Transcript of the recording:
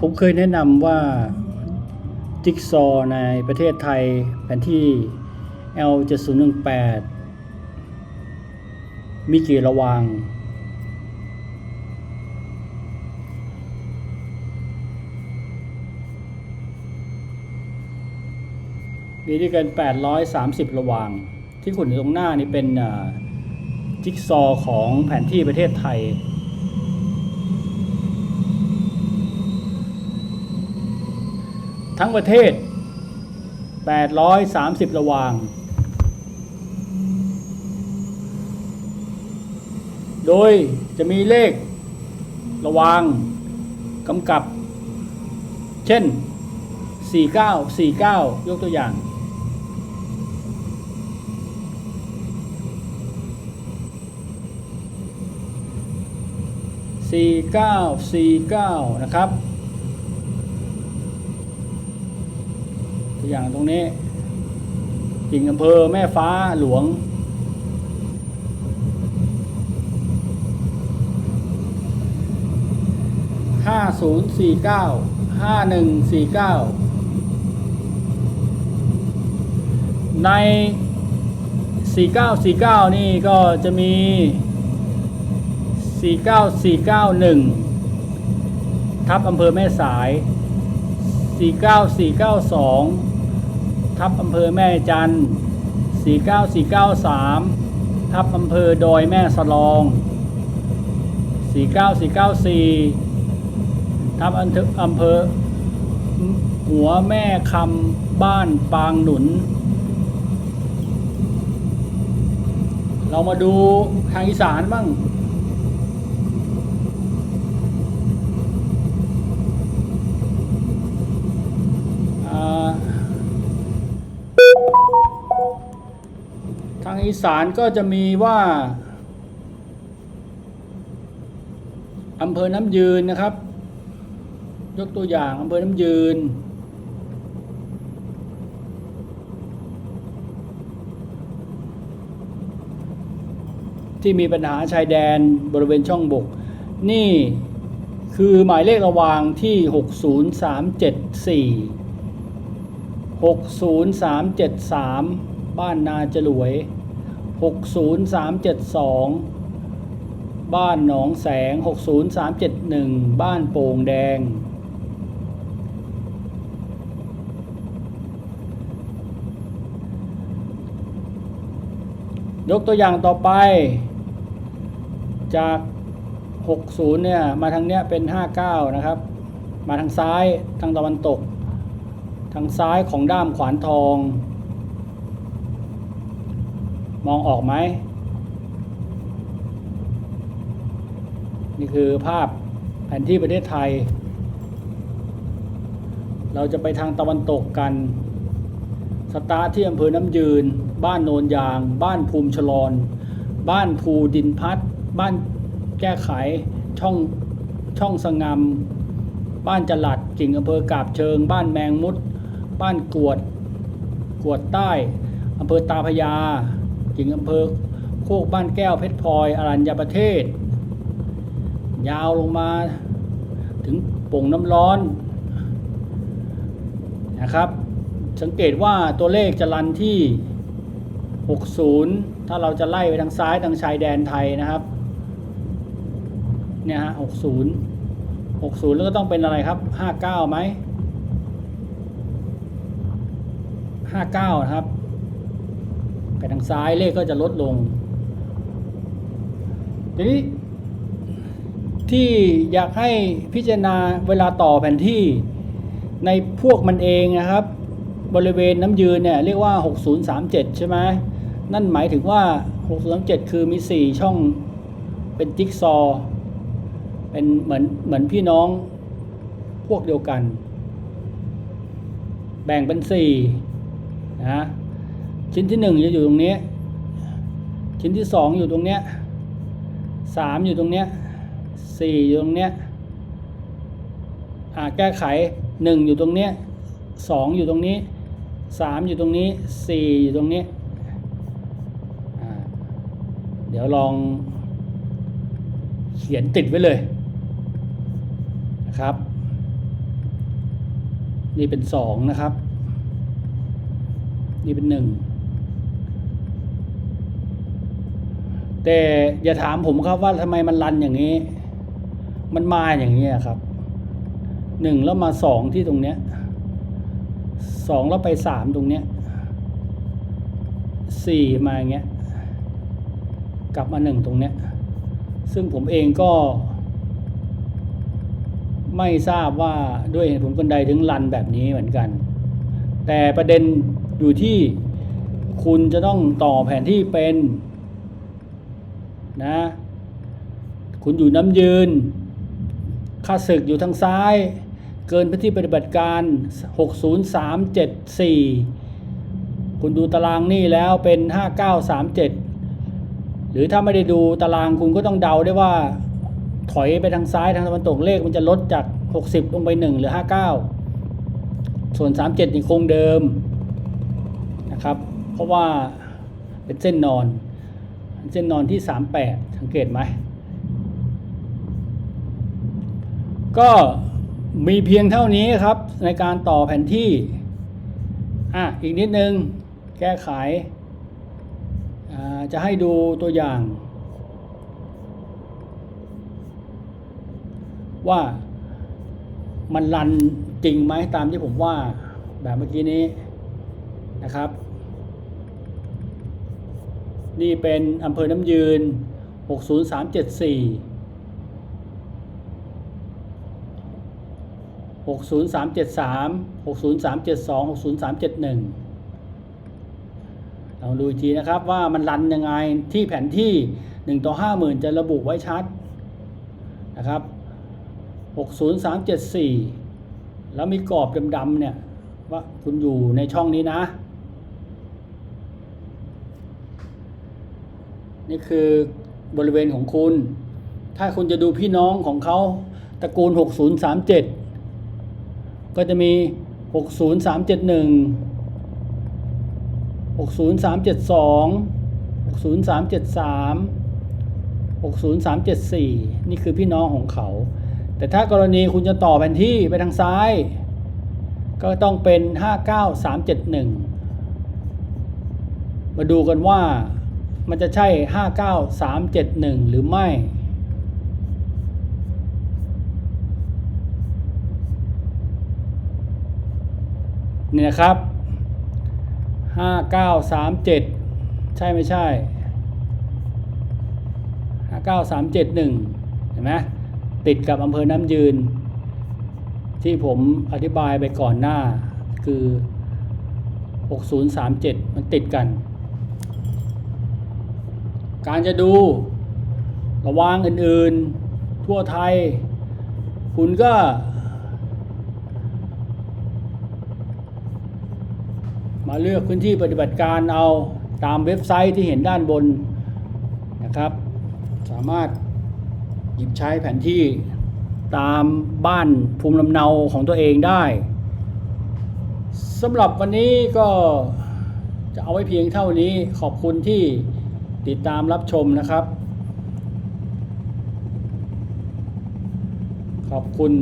ผมเคยแนะนำว่าจิ๊กซอในประเทศไทยแผนที่ L7018 มีกี่ระวาง มีด้วยกัน 830 ระวาง ที่ขุนอยู่ตรงหน้านี่เป็นจิ๊กซอของแผนที่ประเทศไทย ทั้งประเทศ 830 ระวาง โดยจะมีเลขระวางกำกับ เช่น 49 49 ยกตัวอย่าง 49 49 นะครับ ตัวอย่างตรงนี้กิ่งอำเภอแม่ฟ้าหลวง ห้าศูนย์สี่เก้า ห้าหนึ่งสี่เก้า ในสี่เก้าสี่เก้านี่ก็จะมีสี่เก้าสี่เก้าหนึ่งทับอำเภอแม่สาย 49492 ทับอำเภอแม่จันทร์ 49493 ทับอำเภอดอยแม่สลอง 49494 ทับอำเภออำเภอหัวแม่คำบ้านปางหนุน เรามาดูทางอีสานบ้าง อีสานก็จะมีว่าอำเภอน้ำยืนนะครับ ยกตัวอย่างอำเภอน้ำยืน ที่มีปัญหาชายแดนบริเวณช่องบก นี่คือหมายเลขระวางที่ 60374 60373 บ้านนาจรวย 60372 บ้านหนองแสง 60371 บ้านโป่งแดง ยกตัวอย่างต่อไป จาก 60 เนี่ย มาทางเนี้ยเป็น 59 นะครับ มาทางซ้าย ทางตะวันตก ทางซ้ายของด้ามขวานทอง มองออกไหม นี่คือภาพแผนที่ประเทศไทย เราจะไปทางตะวันตกกัน สตาร์ทที่อำเภอน้ำยืน บ้านโนนยาง บ้านภูมิชลอน บ้านภูดินพัด บ้านแก้ไข ช่องช่องสงามบ้านจลัดกิ่งอำเภอกาบเชิง บ้านแมงมุด บ้านกวด กวดใต้อำเภอตาพยา กิ่งอำเภอโคกบ้านแก้วเพชรพลอยอรัญญประเทศ ยาวลงมาถึงป่งน้ำร้อนนะครับ สังเกตว่าตัวเลขจะรันที่ 60 ถ้าเราจะไล่ไปทางซ้ายทางชายแดนไทยนะครับเนี่ยฮะ60 60 แล้วก็ต้องเป็นอะไรครับ 59ไหม59 นะครับ ไปทางซ้ายเลขก็จะลดลง ทีนี้ที่อยากให้พิจารณาเวลาต่อแผนที่ในพวกมันเองนะครับ บริเวณน้ำยืนเนี่ยเรียกว่า 6037 ใช่ไหมนั่นหมายถึงว่า 6037 คือมี 4 ช่องเป็นจิ๊กซอว์เป็นเหมือนเหมือนพี่น้องพวกเดียวกัน แบ่งเป็น4นะ ชิ้นที่1จะอยู่ตรงนี้ ชิ้นที่2องอยู่ตรงเนี้ย3อยู่ตรงเนี้ยสี่อยู่ตรงเนี้ยอ่าแก้ไขหนึ่งอยู่ตรงเนี้ยสองอยู่ตรงนี้สามอยู่ตรงนี้สี่อยู่ตรงนี้ เดี๋ยวลองเขียนติดไว้เลยนะครับ นี่เป็นสองนะครับ นี่เป็นหนึ่ง แต่อย่าถามผมครับว่าทำไมมันรันอย่างนี้ มันมาอย่างนี้ครับหนึ่งแล้วมาสองที่ตรงเนี้ยสองแล้วไปสามตรงเนี้ยสี่มาอย่างเงี้ยกลับมาหนึ่งตรงเนี้ยซึ่งผมเองก็ ไม่ทราบว่าด้วยเหตุผลคนใดถึงรันแบบนี้เหมือนกัน แต่ประเด็นอยู่ที่คุณจะต้องต่อแผนที่เป็น นะ คุณอยู่น้ำยืนค่าศึกอยู่ทางซ้าย เกินพื้นที่ปฏิบัติการ 60374 คุณดูตารางนี่แล้วเป็น 5937 หรือถ้าไม่ได้ดูตารางคุณก็ต้องเดาได้ว่า ถอยไปทางซ้ายทางตะวันตกเลขมันจะลดจาก 60 ลงไป 1 หรือ 59 ส่วน 37นี่คงเดิมนะครับ เพราะว่าเป็นเส้นนอน เส้นนอนที่ 38 สังเกตไหม ก็มีเพียงเท่านี้ครับในการต่อแผนที่ อะ อีกนิดนึง แก้ไข จะให้ดูตัวอย่าง ว่ามันรันจริงไหมตามที่ผมว่าแบบเมื่อกี้นี้นะครับ นี่เป็นอำเภอน้ำยืน 60374 60373 60372 60371ลองดูอีกทีนะครับว่ามันรันยังไงที่แผนที่ 1 ต่อ 50,000 จะระบุไว้ชัดนะครับ 60374 แล้วมีกรอบดำๆเนี่ย ว่าคุณอยู่ในช่องนี้นะ นี่คือบริเวณของคุณ ถ้าคุณจะดูพี่น้องของเขาตระกูล 6037 ก็จะมี 60371 60372 60373 60374 นี่คือพี่น้องของเขา แต่ถ้ากรณีคุณจะต่อแผนที่ไปทางซ้าย ก็ต้องเป็น 59371 มาดูกันว่า มันจะใช่ 59371 หรือไม่ เนี่นะครับ 5937 ใช่ไม่ใช่ 59371 เห็นไหมติดกับอำเภอน้ำยืน ที่ผมอธิบายไปก่อนหน้าคือ 6037 มันติดกัน การจะดูระวางอื่นๆ ทั่วไทย คุณก็ มาเลือกพื้นที่ปฏิบัติการเอาตามเว็บไซต์ที่เห็นด้านบนนะครับ สามารถหยิบใช้แผนที่ตามบ้านภูมิลำเนาของตัวเองได้สำหรับวันนี้ก็จะเอาไว้เพียงเท่านี้ขอบคุณที่ ติดตามรับชมนะครับ ขอบคุณ